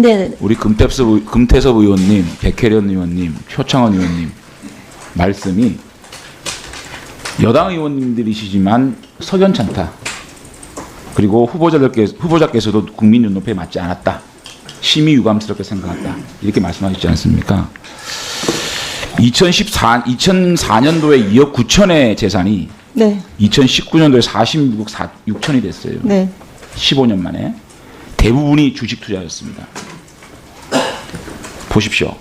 네, 우리 금태섭, 의- 금태섭 의원님, 백혜련 의원님, 표창원 의원님 말씀이 여당 의원님들이시지만 석연찮다. 그리고 후보자들께 후보자께서도 국민 눈높이에 맞지 않았다. 심히 유감스럽게 생각한다. 이렇게 말씀하셨지 않습니까? 2014 2004년도에 2억 9천의 재산이 네, 2019년도에 46억 4, 6천이 됐어요. 네. 15년 만에 대부분이 주식 투자였습니다. 보십시오.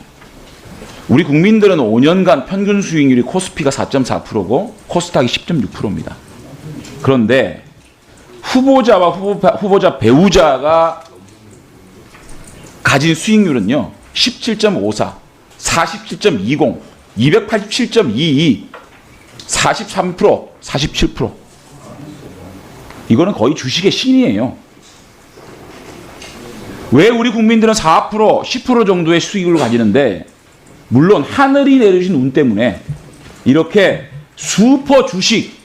우리 국민들은 5년간 평균 수익률이 코스피가 4.4%고 코스닥이 10.6%입니다. 그런데 후보자와 후보, 후보자 배우자가 가진 수익률은요. 17.54, 47.20, 287.22, 43%, 47%. 이거는 거의 주식의 신이에요. 왜 우리 국민들은 4%, 10% 정도의 수익을 가지는데 물론 하늘이 내려주신 운 때문에 이렇게 슈퍼 주식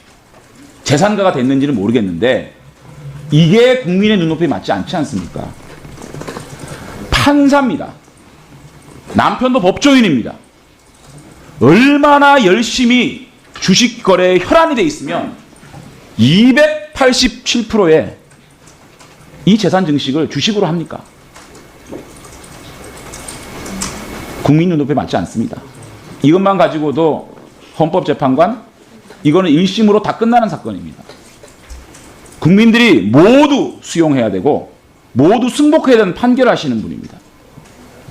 재산가가 됐는지는 모르겠는데 이게 국민의 눈높이에 맞지 않지 않습니까? 판사입니다. 남편도 법조인입니다. 얼마나 열심히 주식 거래에 혈안이 돼 있으면 287%의 이 재산 증식을 주식으로 합니까? 국민 눈높이에 맞지 않습니다. 이것만 가지고도 헌법재판관 이거는 1심으로 다 끝나는 사건입니다. 국민들이 모두 수용해야 되고 모두 승복해야 되는 판결하시는 분입니다.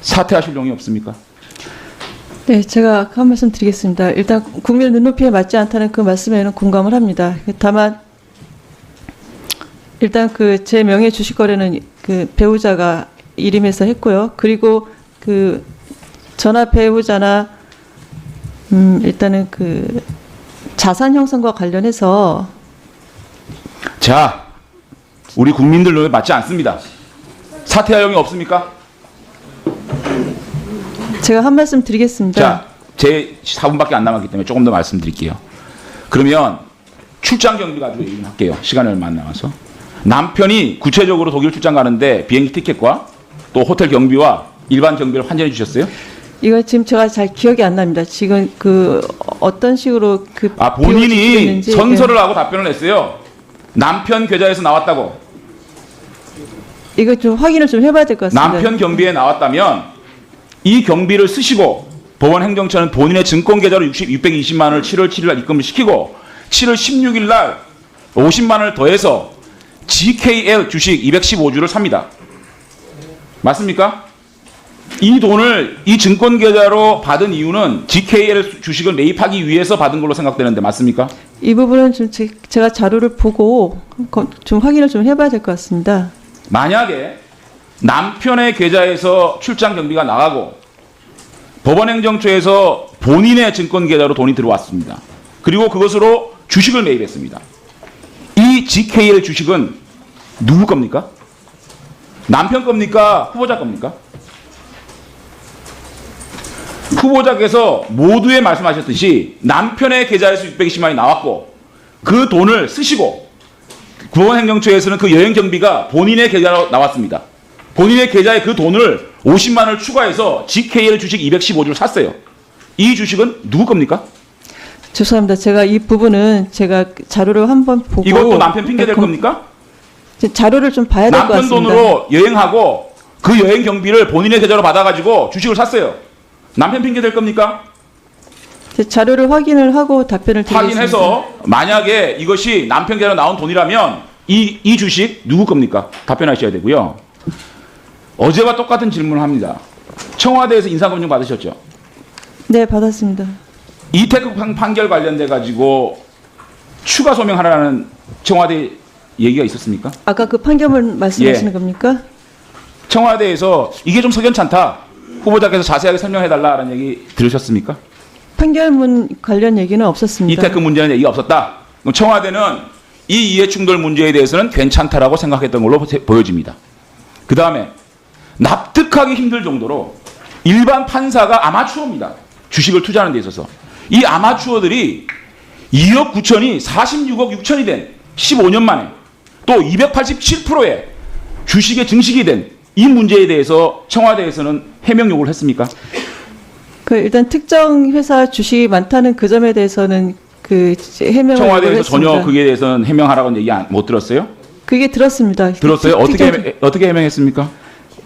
사퇴하실 용이 없습니까? 네, 제가 한 말씀 드리겠습니다. 일단 국민의 눈높이에 맞지 않다는 그 말씀에는 공감을 합니다. 다만 일단 그 제 명의 주식 거래는 그 배우자가 일임해서 했고요. 그리고 그 전화 배우자나 음 일단은 그 자산 형성과 관련해서 자, 우리 국민들 눈에 맞지 않습니다. 사퇴할 용이 없습니까? 제가 한 말씀 드리겠습니다. 자, 제 4분밖에 안 남았기 때문에 조금 더 말씀드릴게요. 그러면 출장 경비 가지고 얘기를 할게요. 시간이 얼마 안 남아서. 남편이 구체적으로 독일 출장 가는데 비행기 티켓과 또 호텔 경비와 일반 경비를 환전해 주셨어요? 이거 지금 제가 잘 기억이 안 납니다. 지금 그 어떤 식으로 그 아, 본인이 지출됐는지, 선서를 하고 답변을 했어요. 남편 계좌에서 나왔다고. 예. 이거 좀 확인을 좀 해봐야 될 것 같습니다. 남편 경비에 나왔다면 이 경비를 쓰시고 법원 행정처는 본인의 증권 계좌로 60, 620만 원을 7월 7일 날 입금을 시키고 7월 16일 날 50만 원을 더해서 GKL 주식 215주를 삽니다. 맞습니까? 이 돈을 이 증권 계좌로 받은 이유는 GKL 주식을 매입하기 위해서 받은 걸로 생각되는데 맞습니까? 이 부분은 좀 제, 제가 자료를 보고 거- 좀 확인을 좀 해봐야 될 것 같습니다. 만약에 남편의 계좌에서 출장 경비가 나가고 법원행정처에서 본인의 증권 계좌로 돈이 들어왔습니다. 그리고 그것으로 주식을 매입했습니다. 이 GKL 주식은 누구 겁니까? 남편 겁니까? 후보자 겁니까? 후보자께서 모두에 말씀하셨듯이 남편의 계좌에서 620만이 나왔고 그 돈을 쓰시고 구원행정처에서는 그 여행 경비가 본인의 계좌로 나왔습니다. 본인의 계좌에 그 돈을 50만 원을 추가해서 GKL 주식 215주를 샀어요. 이 주식은 누구 겁니까? 죄송합니다. 제가 이 부분은 제가 자료를 한번 보고 이것도 남편 핑계 댈 검- 겁니까? 자료를 좀 봐야 될것 남편 같습니다. 돈으로 여행하고 그 여행 경비를 본인의 계좌로 받아가지고 주식을 샀어요. 남편 핑계 댈 겁니까? 제 자료를 확인을 하고 답변을 드리겠습니다. 확인해서 만약에 이것이 남편 계좌로 나온 돈이라면 이, 이 주식 누구 겁니까? 답변하셔야 되고요. 어제와 똑같은 질문을 합니다. 청와대에서 인사검증 받으셨죠? 네, 받았습니다. 이태국 판- 판결 관련돼 가지고 추가 소명하라는 청와대 얘기가 있었습니까? 아까 그 판결문 말씀하시는 예. 겁니까? 청와대에서 이게 좀 석연찮다. 후보자께서 자세하게 설명해 달라는 얘기 들으셨습니까? 판결문 관련 얘기는 없었습니다. 이태크 문제는 얘기가 없었다. 그럼 청와대는 이 이해 충돌 문제에 대해서는 괜찮다라고 생각했던 걸로 보- 보여집니다. 그 다음에 납득하기 힘들 정도로 일반 판사가 아마추어입니다. 주식을 투자하는 데 있어서. 이 아마추어들이 2억 9천이 46억 6천이 된 15년 만에 또 287%의 주식의 증식이 된 이 문제에 대해서 청와대에서는 해명 요구를 했습니까? 그 일단 특정 회사 주식이 많다는 그 점에 대해서는 그 해명을 청와대에서. 전혀 그에 대해서는 해명하라고는 얘기 안- 못 들었어요? 그게 들었습니다. 들었어요? 특- 어떻게 특정- 해명, 어떻게 해명했습니까?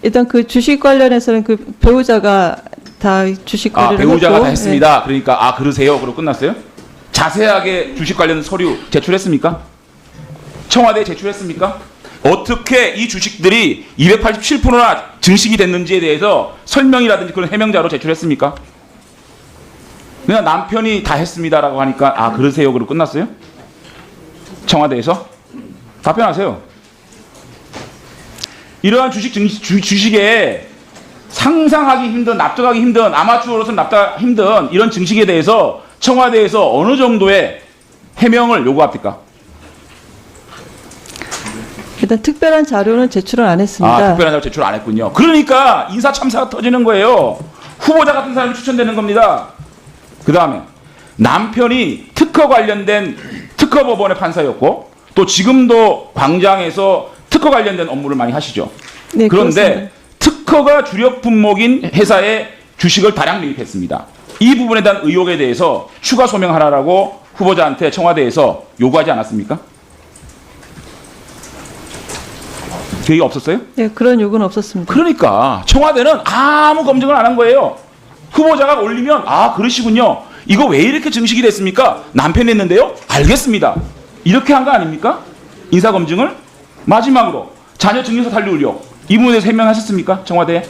일단 그 주식 관련해서는 그 배우자가 다 주식 아 관리를 배우자가 했고, 다 했습니다. 그러니까 아 그러세요. 그러고 끝났어요? 자세하게 주식 관련 서류 제출했습니까? 청와대에 제출했습니까? 어떻게 이 주식들이 287%나 증식이 됐는지에 대해서 설명이라든지 그런 해명자로 제출했습니까? 그냥 남편이 다 했습니다라고 하니까 아 그러세요. 그러고 끝났어요? 청와대에서 답변하세요. 이러한 주식 증 주, 주식에 상상하기 힘든 납득하기 힘든 아마추어로서는 납득하기 힘든 이런 증식에 대해서 청와대에서 어느 정도의 해명을 요구합니까? 일단 특별한 자료는 제출을 안 했습니다. 아, 특별한 자료 제출 안 했군요. 그러니까 인사 참사가 터지는 거예요. 후보자 같은 사람이 추천되는 겁니다. 그 다음에 남편이 특허 관련된 특허 법원의 판사였고 또 지금도 광장에서 특허 관련된 업무를 많이 하시죠. 네, 그런데 그렇습니다. 특허가 주력 품목인 회사에 주식을 다량 매입했습니다. 이 부분에 대한 의혹에 대해서 추가 소명하라고 후보자한테 청와대에서 요구하지 않았습니까? 그 얘기 없었어요? 네, 그런 요구는 없었습니다. 그러니까 청와대는 아무 검증을 안 한 거예요. 후보자가 올리면 아 그러시군요. 이거 왜 이렇게 증식이 됐습니까? 남편이 했는데요. 알겠습니다. 이렇게 한 거 아닙니까? 인사 검증을 마지막으로 자녀 증여서 탄류 의혹 이 부분에 대해서 해명 하셨습니까? 청와대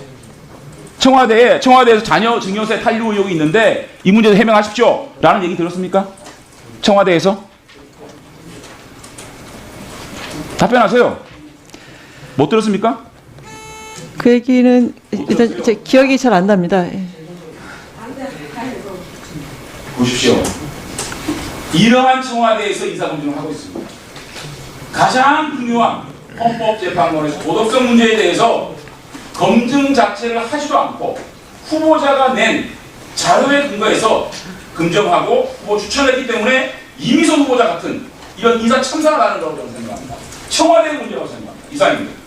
청와대에 청와대에서 자녀 증여세 탄류 의혹이 있는데 이 문제도 해명하십시오 라는 얘기 들었습니까? 청와대에서 답변하세요. 못 들었습니까? 그 얘기는 일단 제 기억이 잘 안 납니다. 예. 보십시오. 이러한 청와대에서 인사검증을 하고 있습니다. 가장 중요한 헌법재판관에서 도덕성 문제에 대해서 검증 자체를 하지도 않고 후보자가 낸 자료에 근거해서 긍정하고 후보 추천했기 때문에 이미선 후보자 같은 이런 인사 참사가 나는 거라고 저는 생각합니다. 청와대의 문제라고 생각합니다. 이상입니다.